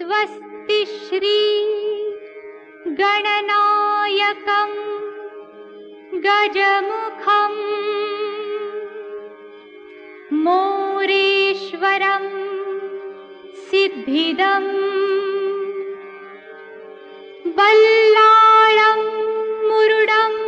स्वस्ति श्री गणनायकम् गजमुखम् मोरेश्वरं सिद्धिदम् वल्लाळं मुरुडं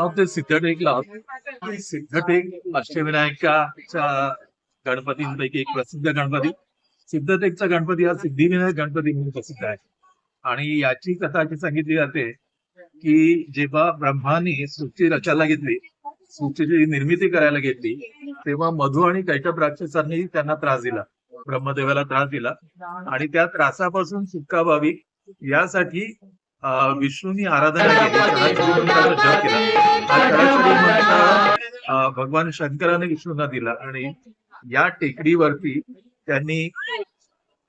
आहोत ते सिद्धटेकला आहोत सिद्धटेक अष्टविनायकाच्या गणपतींपैकी एक प्रसिद्ध गणपती. सिद्धटेकचा गणपती हा सिद्धिविनायक गणपती म्हणून प्रसिद्ध आहे. आणि याची कथा अशी सांगितली जाते की जेव्हा ब्रह्माने सृष्टी रचायला घेतली सृष्टीची निर्मिती करायला घेतली तेव्हा मधु आणि कैटप राक्षसांनी त्यांना त्रास दिला. ब्रह्मदेवाला त्रास दिला. आणि त्या त्रासापासून सुटका व्हावी यासाठी विष्णूंनी आराधना केली जप भगवान शंकराने विष्णूंना दिला आणि या टेकडीवरती त्यांनी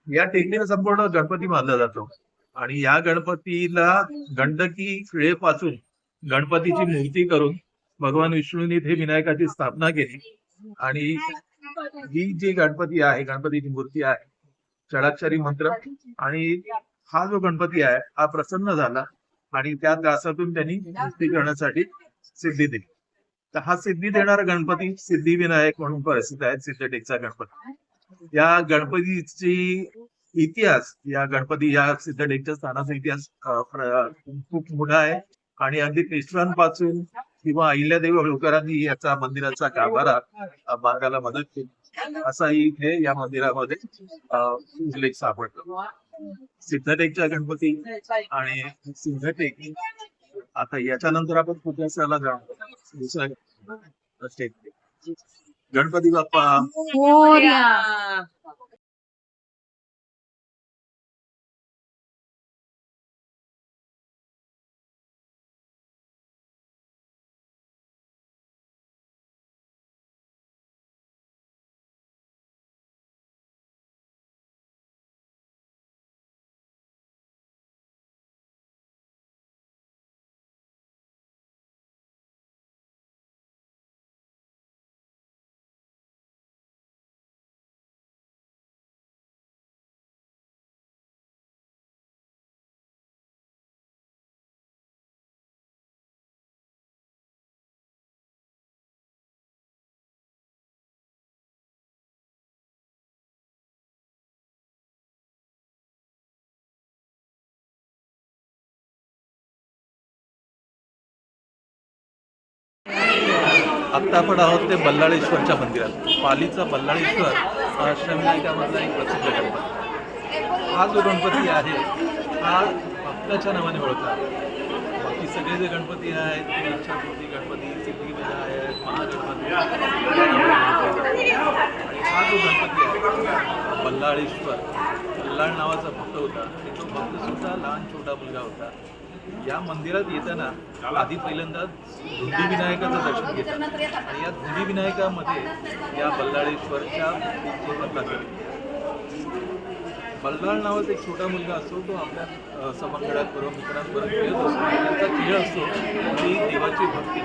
या टेकडीला संपूर्ण गणपती मानला जातो. आणि या गणपतीला गंडकी शिळेपासून गणपतीची मूर्ती करून भगवान विष्णूंनी इथे विनायकाची स्थापना केली. आणि ही जी गणपती आहे गणपतीची मूर्ती आहे षडाक्षरी मंत्र आणि हा जो गणपती आहे हा प्रसन्न झाला आणि त्या त्रासातून त्यांनी मुक्ती करण्यासाठी सिद्धी दिली. तर हा सिद्धी देणारा गणपती सिद्धिविनायक म्हणून प्रसिद्ध आहे सिद्धटेकचा गणपती. या गणपतीची इतिहास या गणपती या सिद्धटेकच्या स्थानाचा इतिहास खूप मोठा आहे आणि अगदी पेशव्यांपासूून किंवा अहिल्यादेवी होळकरांनी याचा मंदिराचा गाभारा बांधायला मदत केली. असाही इथे या मंदिरामध्ये उल्लेख सापडतो. सिद्धटेकच्या गणपती आणि सिद्धटेक. आता याच्यानंतर आपण कुठल्या जाणार? जाणतो स्टेट गणपती बाप्पा. आत्ता आपण आहोत ते बल्लाळेश्वरच्या मंदिरात. पालीचा बल्लाळेश्वर हा अष्टविनायकामधला एक प्रसिद्ध गणपती हा जो गणपती आहे हा भक्ताच्या नावाने ओळखला बाकी सगळे जे गणपती आहेत ते इच्छापूर्ती गणपती आहेत महागणपती हा जो गणपती आहे बल्लाळेश्वर बल्लाळ नावाचा भक्त होता. तो भक्त सुद्धा लहान छोटा मुलगा होता. या मंदिरात येताना आधी पहिल्यांदा धुंडी विनायकाचं दर्शन घेतात आणि या धुंडी विनायकामध्ये या बल्लाळेश्वरच्या बल्लाळ नावाचा एक छोटा मुलगा असतो तो आपल्या सभागृहात मित्रांबरोबर खेळत असतो. त्यांचा खेळ असतो ती देवाची भक्ती.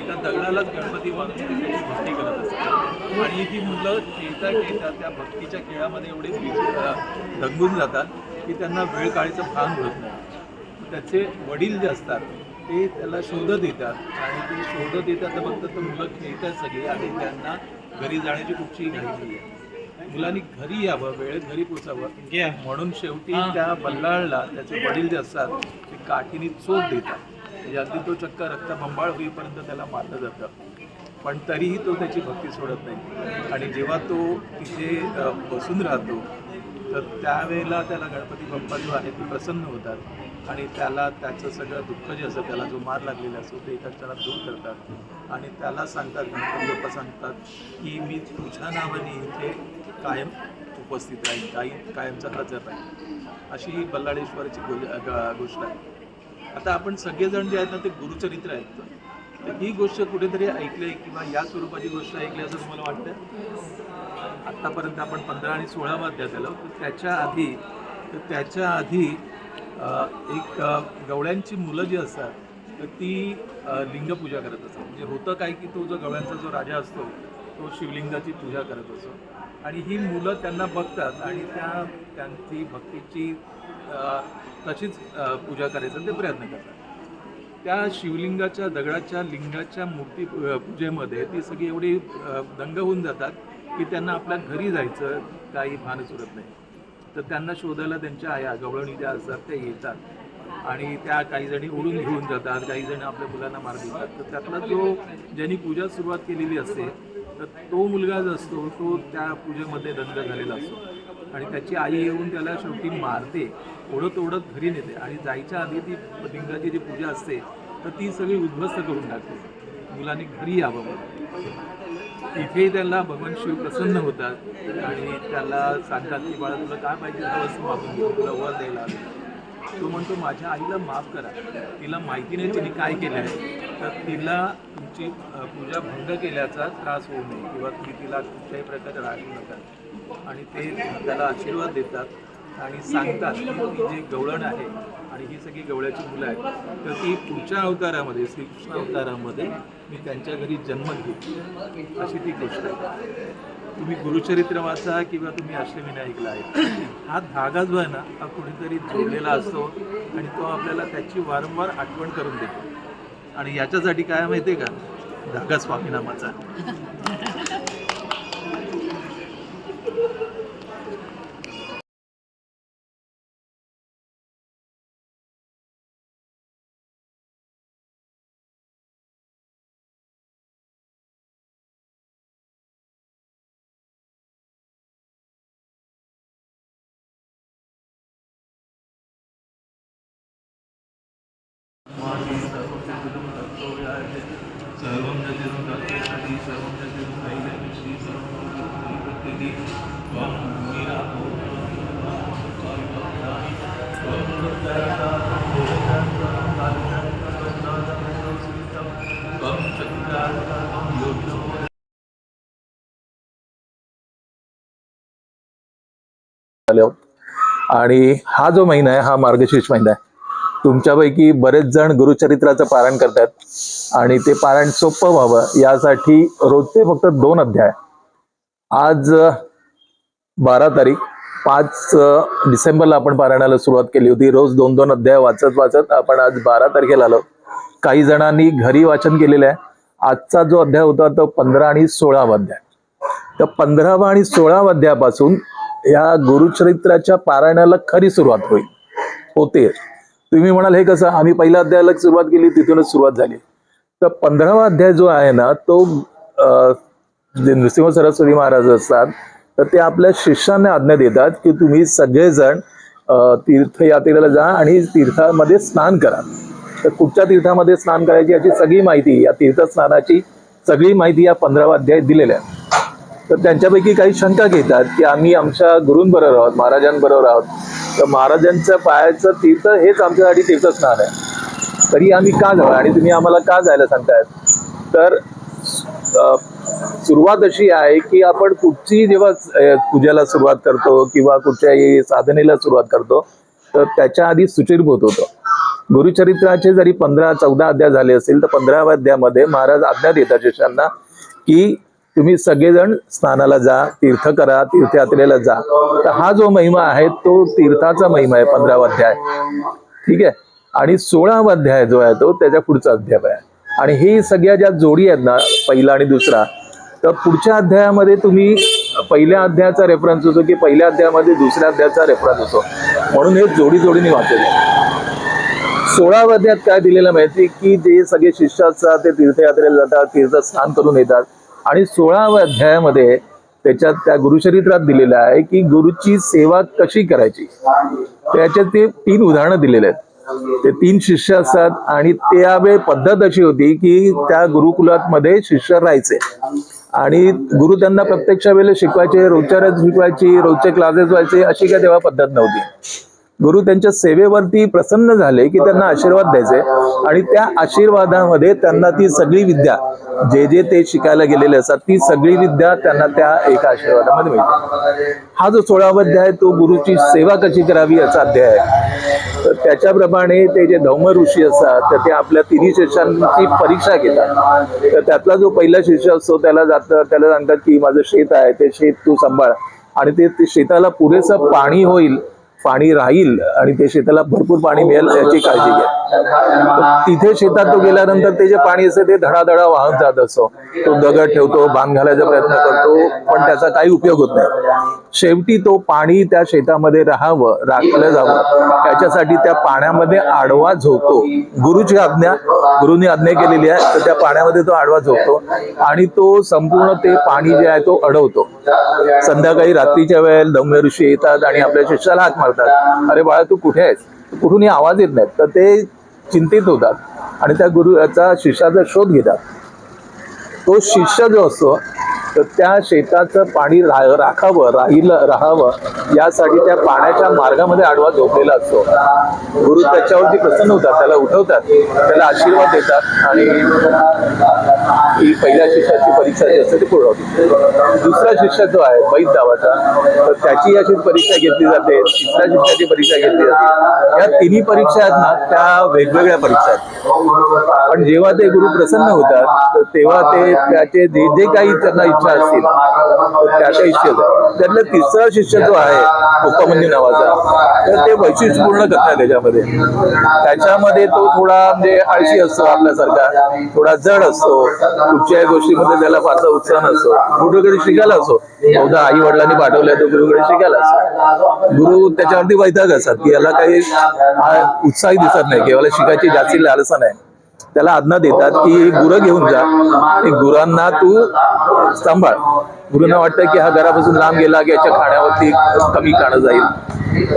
एका दगडालाच गणपती बांधून त्याची भक्ती करत असतात आणि ही मुलं खेळता खेळता त्या भक्तीच्या खेळामध्ये एवढे दंगून जातात की त्यांना वेळ काळीचं भान होत नाही. त्याचे वडील जे असतात ते त्याला शोधत येतात. आणि ते शोधत येतात तर बघतात तर मुलं खेळतात सगळी आणि त्यांना घरी जाण्याची कुठचीही घाई नाही आहे मुलांनी घरी यावं वेळेत घरी पोचावं. म्हणून शेवटी त्या बल्लाळला त्याचे वडील जे असतात ते काठीने चोट देतात. म्हणजे अगदी तो चक्क रक्तबंबाळ होईपर्यंत त्याला मारलं जातं. पण तरीही तो त्याची भक्ती सोडत नाही. आणि जेव्हा तो तिथे बसून राहतो तर त्यावेळेला त्याला गणपती बाप्पा जो आहे ते प्रसन्न होतात. आणि त्याला त्याचं सगळं दुःख जे असतं त्याला जो मार लागलेला असतो ते एका क्षणात दूर करतात. आणि त्याला सांगतात गणपती बाप्पा सांगतात की मी तुझ्या नावाने इथे कायम उपस्थित राहील काही कायमचा हजर राहील अशी ही बल्लाळेश्वराची गो गोष्ट आहे. आता आपण सगळेजण जे आहेत ना ते गुरुचरित्र आहेत. तर ही गोष्ट कुठेतरी ऐकली किंवा या स्वरूपाची गोष्ट ऐकली असं तुम्हाला वाटतं आत्तापर्यंत आपण पंधरा आणि सोळावा अध्याय आलो तर त्याच्या आधी तर त्याच्या आधी एक गवळ्यांची मुलं जी असतात तर ती लिंगपूजा करत असतात. म्हणजे होतं काय की तो जो गवळ्यांचा जो राजा असतो तो शिवलिंगाची पूजा करत असतो. आणि ही मुलं त्यांना बघतात आणि त्या त्यांची भक्तीची तशीच पूजा करायचा ते प्रयत्न करतात. त्या शिवलिंगाच्या दगडाच्या लिंगाच्या मूर्ती पूजेमध्ये ती सगळी एवढी दंग होऊन जातात की त्यांना आपल्या घरी जायचं काही भान उरत नाही. तर त्यांना शोधायला त्यांच्या आया गवळणी ज्या असतात त्या येतात. आणि त्या काही जणी उडून घेऊन जातात काही जण आपल्या मुलांना मार देतात. तर त्यातला जो ज्यांनी पूजा सुरुवात केलेली असते तर तो मुलगा जो असतो तो त्या पूजेमध्ये दंग झालेला असतो. आणि त्याची आई येऊन त्याला शेवटी मारते ओढत ओढत घरी नेते. आणि जायच्या आधी ती लिंगाची जी पूजा असते तर ती सगळी उद्ध्वस्त करून टाकते. मुलांनी घरी यावं तिथे त्याला भगवान शिव प्रसन्न होतात आणि त्याला सांगतात की बाळा तुला काय पाहिजे वस्तू मागून? तुला वर द्यायला तो म्हणतो माझ्या आईला माफ करा. तिला माहिती नाही तिने काय केलं आहे. तर तिला तुमची पूजा भंग केल्याचा त्रास होऊ नये किंवा तुम्ही तिला कुठल्याही प्रकारे रागवू नका. आणि ते त्याला आशीर्वाद देतात. आणि सांगतात की जे जी गवळण आहे आणि ही सगळी गवळ्याची मुलं आहेत तर ती पुढच्या अवतारामध्ये श्रीकृष्ण अवतारामध्ये मी त्यांच्या घरी जन्म घेईन अशी ती गोष्ट आहे. तुम्ही गुरुचरित्र वाचा किंवा तुम्ही अष्टविनायकला आहे. हा धागा जो आहे ना हा कुठेतरी जोडलेला असतो आणि तो आपल्याला त्याची वारंवार आठवण करून देतो. आणि याच्यासाठी काय माहिती आहे का? धागा स्वामीनामाचा. सर्वं सर्वं सर्वं त्वं त्वं चक्रार्थं आणि हा जो महिना आहे हा मार्गशीर्ष महिना आहे. तुमच्यापैकी बरेच जण गुरुचरित्राचं पारायण करतात. आणि ते पारायण सोपं व्हावं यासाठी रोजचे फक्त दोन अध्याय. आज बारा तारीख पाच डिसेंबरला आपण पारायणाला सुरुवात केली होती. रोज दोन दोन अध्याय वाचत वाचत आपण आज बारा तारखेला आलो. काही जणांनी घरी वाचन केलेलं आहे. आजचा जो अध्याय होता तो पंधरा आणि सोळावा अध्याय. तर पंधरावा आणि सोळावा अध्यायापासून या गुरुचरित्राच्या पारायणाला खरी सुरुवात होईल. होते. तुम्ही म्हणाल हे कसं? आम्ही पहिल्या अध्यायाला सुरुवात केली तिथूनच सुरुवात झाली. तर पंधरावा अध्याय जो आहे ना तो जे नृसिंह सरस्वती महाराज असतात तर ते आपल्या शिष्यांना आज्ञा देतात की तुम्ही सगळेजण तीर्थयात्रेला जा आणि तीर्थामध्ये स्नान करा. तर कुठच्या तीर्थामध्ये स्नान करायची याची सगळी माहिती या तीर्थस्नानाची सगळी माहिती या पंधरावा अध्याय दिलेल्या आहे तर त्यांच्यापैकी काही शंका घेतात की आम्ही आमच्या गुरूंबरोबर आहोत महाराजांबरोबर आहोत. तर महाराजांच्या पायाचं तीर्थ हेच आमच्यासाठी तीर्थस्नान आहे. तरी आम्ही का जाऊ? आणि तुम्ही आम्हाला का जायला सांगतायत? तर सुरुवात अशी आहे की आपण कुठची जेव्हा पूजेला सुरुवात करतो किंवा कुठच्याही साधनेला सुरुवात करतो तर त्याच्या आधी सुचिरभूत होतो. गुरुचरित्राचे जरी पंधरा चौदा अध्याय झाले असतील तर पंधराव्या अध्यायामध्ये महाराज आज्ञा देतात शिष्यांना की तुम्ही सगळेजण स्नानाला जा तीर्थ करा तीर्थयात्रेला जा. तर हा जो महिमा आहे तो तीर्थाचा महिमा आहे पंधरावा अध्याय. ठीक आहे? आणि सोळावा अध्याय जो आहे तो त्याच्या पुढचा अध्याय आहे. आणि हे सगळ्या ज्या जोडी आहेत ना पहिला आणि दुसरा तर पुढच्या अध्यायामध्ये तुम्ही पहिल्या अध्यायाचा रेफरन्स होतो की पहिल्या अध्यायामध्ये दुसऱ्या अध्यायाचा रेफरन्स होतो. म्हणून हे जोडी जोडीने वाचले. सोळाव्या अध्यायात काय दिलेलं माहिती की जे सगळे शिष्य असतात ते तीर्थयात्रेला जातात तीर्थस्नान करून येतात. आणि सोळाव्या अध्यायामध्ये त्याच्यात त्या गुरुचरित्रात दिलेलं आहे की गुरुची सेवा कशी करायची? त्याच्यात ते तीन उदाहरणं दिलेले आहेत. ते तीन शिष्य असतात आणि त्यावेळी पद्धत अशी होती की त्या गुरुकुलात मध्ये शिष्य राहायचे. आणि गुरु त्यांना प्रत्यक्ष वेळेला शिकवायचे रोजच्या रोज शिकवायची रोजचे क्लासेस व्हायचे अशी काय तेव्हा पद्धत नव्हती. गुरु त्यांच्या सेवेवरती प्रसन्न झाले की त्यांना आशीर्वाद द्यायचे. आणि त्या आशीर्वादामध्ये त्यांना ती सगळी विद्या जे जे ते शिकायला गेलेले असतात ती सगळी विद्या त्यांना त्या एका आशीर्वादामध्ये मिळते. हा जो सोळावा अध्याय तो गुरुची सेवा कशी करावी याचा अध्याय आहे. तर त्याच्याप्रमाणे ते जे धौम ऋषी असतात तर ते आपल्या तिन्ही शिष्यांची परीक्षा घेतात. तर त्यातला जो पहिला शिष्य असतो त्याला जातं त्याला सांगतात की माझं शेत आहे ते शेत तू सांभाळ. आणि ते शेताला पुरेसं पाणी होईल पाणी राहील आणि ते शेताला भरपूर पाणी मिळेल याची काळजी घ्या. तिथे शेतात तो गेल्यानंतर ते जे पाणी असतं ते धडाधडा वाहत जात असतो. तो दगड ठेवतो बांध घालायचा प्रयत्न करतो पण त्याचा काही उपयोग होत नाही. शेवटी तो पाणी त्या शेतामध्ये राहावं राखलं जावं. त्याच्यासाठी त्या पाण्यामध्ये आडवा झोपतो. गुरुची आज्ञा गुरुनी आज्ञा केलेली आहे तर त्या पाण्यामध्ये तो आडवा झोपतो आणि तो संपूर्ण ते पाणी जे आहे तो अडवतो. संध्याकाळी रात्रीच्या वेळेला दम्य ऋषी येतात आणि आपल्या शिष्याला हात मारतात. अरे बाळा तू कुठे आहेस? कुठूनही आवाज येत नाहीत. तर ते चिंतित होतात आणि त्या गुरुचा शिष्याचा शोध घेतात. तो शिष्य जो असतो तर त्या शेताचं पाणी राह राखावं राहिलं राहावं यासाठी त्या पाण्याच्या मार्गामध्ये आडवा झोपलेला असतो. गुरु त्याच्यावरती प्रसन्न होतात त्याला उठवतात त्याला आशीर्वाद देतात आणि ही पहिल्या शिष्याची परीक्षा जी असते ती पूर्ण होते. दुसरा शिष्य जो आहे बैद दावाचा तर त्याची अशी परीक्षा घेतली जाते तिसऱ्या शिष्याची परीक्षा घेतली जाते. या तिन्ही परीक्षा आहेत ना त्या वेगवेगळ्या परीक्षा आहेत. पण जेव्हा ते गुरु प्रसन्न होतात तर तेव्हा ते त्याचे जे जे काही त्यांना इच्छा असतील. त्या त्या त्यातला तिसरा शिष्य जो आहे उपमन्यू नावाचा तर ते वैशिष्ट्यपूर्ण करतात त्याच्यामध्ये. त्याच्यामध्ये तो थोडा म्हणजे आळशी असतो आपल्यासारखा थोडा जड असतो. कुठच्याही गोष्टीमध्ये त्याला फारसा उत्साह नसतो. गुरुकडे शिकायला असो. बहुधा आई वडिलांनी पाठवलंय तो गुरुकडे शिकायला असतो गुरु त्याच्यावरती वैताग असतात की याला काही उत्साही दिसत नाही किंवा शिकायची जास्ती लालसा नाही. त्याला आज्ञा देतात की गुरं घेऊन जा. गुरांना तू सांभाळ. गुरुंना वाटतं की हा घरापासून लांब गेला की याच्या खाण्यावरती कमी खाणं जाईल.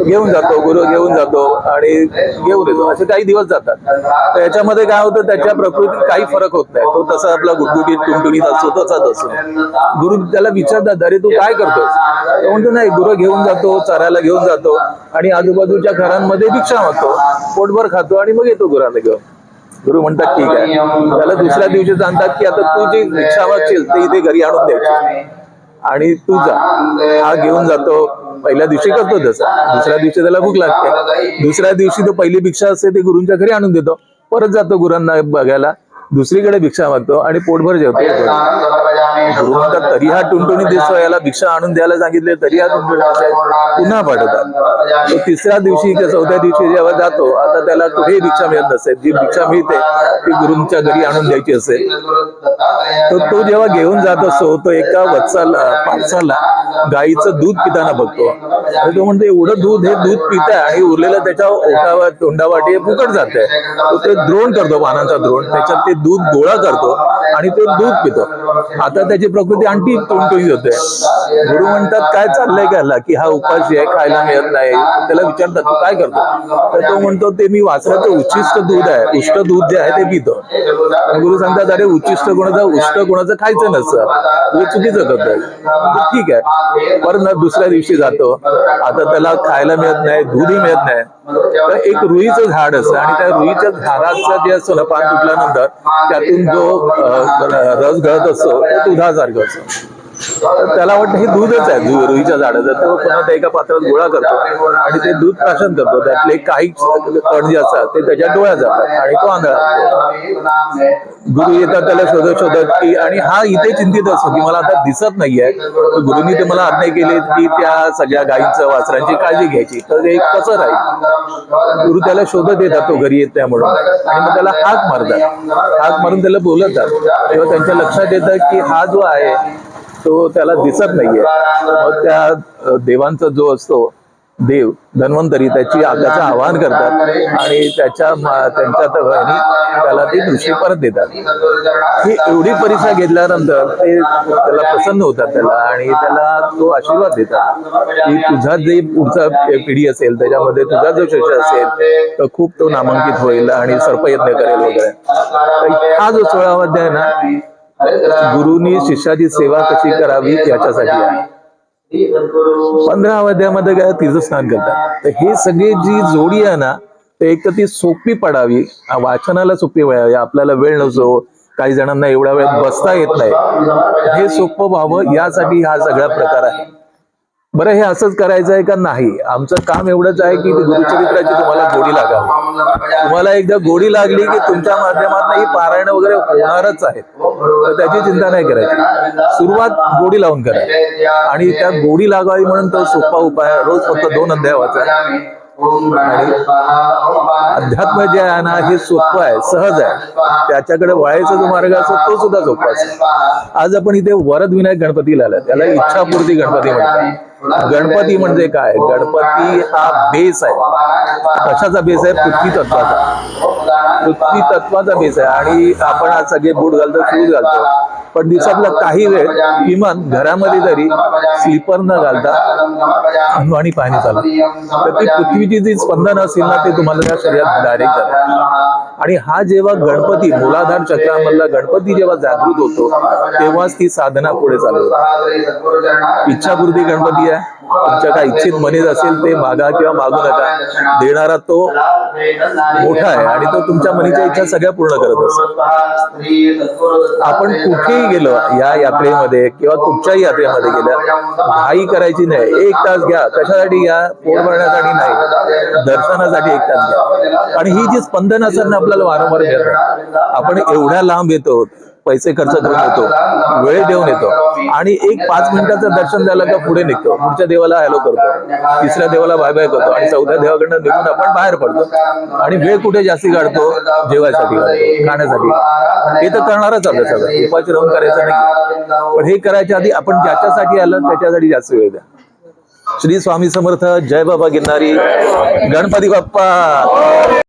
घेऊन जातो गुरु घेऊन जातो आणि घेऊन येतो. असे काही दिवस जातात. तर याच्यामध्ये काय होतं त्याच्या प्रकृतीत काही फरक होत नाही. तो तसा आपला गुटगुटीत टुणटुणीत असतो तसाच असतो. गुरु त्याला विचारतात अरे तू काय करतोस? तो म्हणतो नाही गुरु घेऊन जातो चरायला घेऊन जातो आणि आजूबाजूच्या घरांमध्ये भिक्षा मागतो. पोटभर खातो आणि मग येतो गुरांना घेऊन. गुरु म्हणतात ठीक आहे. त्याला दुसऱ्या दिवशी सांगतात की आता तू जी भिक्षा मागशील ते इथे घरी आणून द्यायची. आणि तू जा. हा घेऊन जातो. पहिल्या दिवशी करतो तसा. दुसऱ्या दिवशी त्याला भूक लागते. दुसऱ्या दिवशी तो पहिली भिक्षा असते ते गुरुंच्या घरी आणून देतो. परत जातो गुरांना बघायला. दुसरीकडे भिक्षा मागतो आणि पोटभर जेवतो. गुरु तरी हा टुनटुनी दिसतो याला भिक्षा आणून द्यायला सांगितले तरी हा टुनटुनी पुन्हा पाठवतात. तो तिसऱ्या दिवशी किंवा चौथ्या दिवशी जेव्हा जातो आता त्याला कुठेही भिक्षा मिळत नसते जी भिक्षा मिळते ती गुरुंच्या घरी आणून द्यायची असेल. तर तो जेव्हा घेऊन जात असतो तो एका वत्साला पावसाला गाईचं दूध पिताना बघतो. तो म्हणतो एवढं दूध हे दूध पित आहे आणि उरलेलं त्याच्या ओटावर तोंडावाटी हे फुकट जाते तो ते द्रोण करतो पानांचा द्रोण. त्याच्यात ते दूध गोळा करतो आणि ते दूध पितो. आता त्याची प्रकृती आणखी तोंडटोळी होते. गुरु म्हणतात काय चाललंय का की हा उपाशी आहे खायला मिळत नाही. त्याला विचारतात तू काय करतो? तर तो म्हणतो ते मी वासराचं उच्चिष्ट दूध आहे. उष्ट दूध जे आहे ते पितो. गुरु सांगतात अरे उच्चिष्ट कोणाचं उष्ट कोणाचं खायचं नसतं. तू चुकीचं करत ठीक आहे. परत ना दुसऱ्या दिवशी जातो. आता त्याला खायला मिळत नाही दूधही मिळत नाही. तर एक रुईचं झाड असतं आणि त्या रुईच्या झाडाचं जे असतं ना पान तुटल्यानंतर त्यातून जो रस गळत असतो तो दुधासारखं असतो. तर त्याला वाटतं हे दूधच आहे रुईच्या झाडाचं. तो पुन्हा त्या एका पात्रात गोळा करतो आणि ते दूध प्राशन करतो. त्यातले काही कण जे असतात ते त्याच्या डोळ्यात जातात आणि तो आंधळा गुरु येतात त्याला शोधत शोधत की आणि हा इथे चिंतित असतो की मला आता दिसत नाहीये. तर गुरुनी ते मला आज्ञा केली की त्या सगळ्या गायींचं वासरांची काळजी घ्यायची. तर एक कसं राहील गुरु त्याला शोधत येतात तो घरी येत म्हणून. आणि मग त्याला हाक मारतात. हाक मारून त्याला बोलतात तेव्हा त्यांच्या लक्षात येतं की हा जो आहे तो त्याला दिसत नाहीये. मग त्या देवांचा जो असतो देव धन्वंतरी त्याची त्याचं आवाहन करतात आणि त्याच्या त्यांच्या त्याला ती दृष्टी परत देतात. ही एवढी परीक्षा घेतल्यानंतर ते त्याला प्रसन्न होतात त्याला आणि त्याला तो आशीर्वाद देतात. की तुझा जे पुढचा पिढी असेल त्याच्यामध्ये तुझा जो शिष्य असेल तर खूप तो नामांकित होईल आणि सर्पयज्ञ करेल वगैरे. हा जो सोळावा अध्याय ना गुरुनी शिष्याची सेवा कशी करावी याच्यासाठी आहे. पंधराव्या अध्यायामध्ये काय तिचं स्नान करतात. तर हे सगळी जी जोडी आहे ना ते एक तर ती सोपी पडावी वाचनाला सोपी व्हावी आपल्याला वेळ नसतो काही जणांना एवढा वेळ बसता येत नाही. हे सोपं व्हावं यासाठी हा सगळा प्रकार आहे. बरं हे असंच करायचं आहे का? नाही. आमचं काम एवढंच आहे की गुरुचरित्राची तुम्हाला गोडी लागावी. तुम्हाला एकदा गोडी लागली की तुमच्या माध्यमातून ही पारायण वगैरे होणारच आहेत तर त्याची चिंता नाही करायची. सुरुवात गोडी लावून करा. आणि त्या गोडी लागावी म्हणून तो सोपा उपाय आहे. रोज फक्त दोन अध्याय वाचा. अध्यात्म जे आहे ना हे सोपं आहे सहज आहे. त्याच्याकडे वळायचा जो मार्ग असतो तो सुद्धा सोपा असतो आज आपण इथे वरद विनायक गणपतीला आला त्याला इच्छापूर्ती गणपती म्हणतात. गणपती म्हणजे काय? गणपती हा बेस आहे. कशाचा बेस आहे? पृथ्वी तत्वाचा. पृथ्वी तत्वाचा बेस आहे. आणि आपण आज सगळे बूट घालतो शूज घालतो पण दिवसातला काही वेळ किमान घरामध्ये तरी स्लीपर न घालता अनवाणी पाणी चालू तर ती पृथ्वीची जी स्पंदन असतील ना ते तुम्हाला त्या शरीरात डायरेक्ट आणि हा जेव्हा गणपती मूलाधार चक्रामधला गणपती जेव्हा जागृत होतो तेव्हाच ती साधना पुढे चालू होते इच्छापूर्ती गणपती आहे तुमच्या काय इच्छित मनीत असेल ते मागा किंवा मागू नका देणारा तो मोठा आहे आणि तो तुमच्या मनीच्या इच्छा सगळ्या पूर्ण करत असतो आपण कुठेही गेलो या यात्रेमध्ये किंवा कुठच्याही यात्रेमध्ये गेल्या घाई करायची नाही. एक तास घ्या. कशासाठी घ्या? पोट भरण्यासाठी नाही. दर्शनासाठी एक तास घ्या. आणि ही जी स्पंदन असतात ना आपल्याला वारंवार घेतात आपण एवढ्या लांब येतो पैसे खर्च करून येतो. वेळ देऊन येतो. आणि एक पाच मिनिटाचं दर्शन झालं का पुढे निघतो. पुढच्या देवाला हॅलो करतो. तिसऱ्या देवाला बाय बाय करतो. आणि चौथ्या देवाकडनं निघून आपण बाहेर पडतो. आणि वेळ कुठे जास्ती काढतो? जेवायसाठी काढतो. खाण्यासाठी. हे तर करणारच आलं सगळं. उपाशी राहून करायचं नाही. पण हे करायच्या आधी आपण ज्याच्यासाठी आलं त्याच्यासाठी जास्त वेळ द्या. श्री स्वामी समर्थ. जय बाबा गिरणारी गणपती बाप्पा.